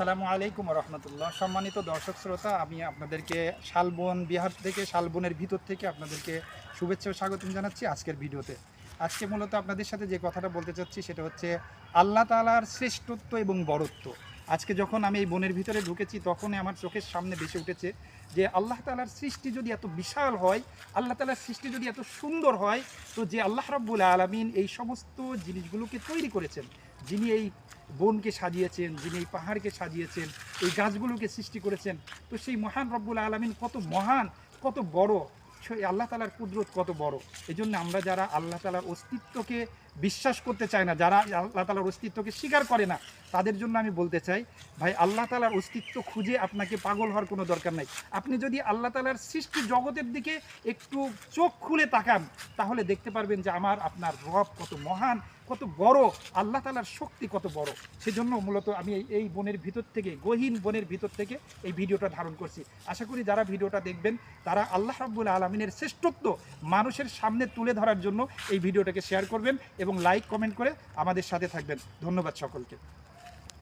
আসসালামু আলাইকুম রহমতুল্লাহ। সম্মানিত দর্শক শ্রোতা, আমি আপনাদেরকে শালবন বিহার থেকে, শালবনের ভিতর থেকে আপনাদেরকে শুভেচ্ছা ও স্বাগতম জানাচ্ছি আজকের ভিডিওতে। আজকে মূলত আপনাদের সাথে যে কথাটা বলতে চাচ্ছি, সেটা হচ্ছে আল্লাহ তালার শ্রেষ্ঠত্ব এবং বরত্ব আজকে যখন আমি এই বনের ভিতরে ঢুকেছি, তখনই আমার চোখের সামনে ভেসে উঠেছে যে আল্লাহ তালার সৃষ্টি যদি এত বিশাল হয়, আল্লাহ তালার সৃষ্টি যদি এত সুন্দর হয়, তো যে আল্লাহ রাব্বুল আলমিন এই সমস্ত জিনিসগুলোকে তৈরি করেছেন, যিনি এই বনকে সাজিয়েছেন, যিনি এই পাহাড়কে সাজিয়েছেন, এই গাছগুলোকে সৃষ্টি করেছেন। তো সেই মহান রব্বুল আলমিন কত মহান, কত বড়। সেই আল্লাহ তালার কুদরত কত বড়। এই জন্য আমরা যারা আল্লাহ তালার অস্তিত্বকে বিশ্বাস করতে চায় না, যারা আল্লাহ তালার অস্তিত্বকে স্বীকার করে না তাদের জন্য আমি বলতে চাই, ভাই, আল্লাহ তালার অস্তিত্ব খুঁজে আপনাকে পাগল হওয়ার কোনো দরকার নাই। আপনি যদি আল্লাহ তালার সৃষ্টি জগতের দিকে একটু চোখ খুলে তাকান, তাহলে দেখতে পারবেন যে আমার, আপনার রব কত মহান, কত বড়, আল্লাহ তালার শক্তি কত বড়। সেজন্য মূলত আমি এই- বনের ভিতর থেকে, গহীন বনের ভিতর থেকে এই ভিডিওটা ধারণ করছি। আশা করি যারা ভিডিওটা দেখবেন, তারা আল্লাহ রাব্বুল আলমিনের শ্রেষ্ঠত্ব মানুষের সামনে তুলে ধরার জন্য এই ভিডিওটাকে শেয়ার করবেন এবং লাইক, কমেন্ট করে আমাদের সাথে থাকবেন। ধন্যবাদ সকলকে।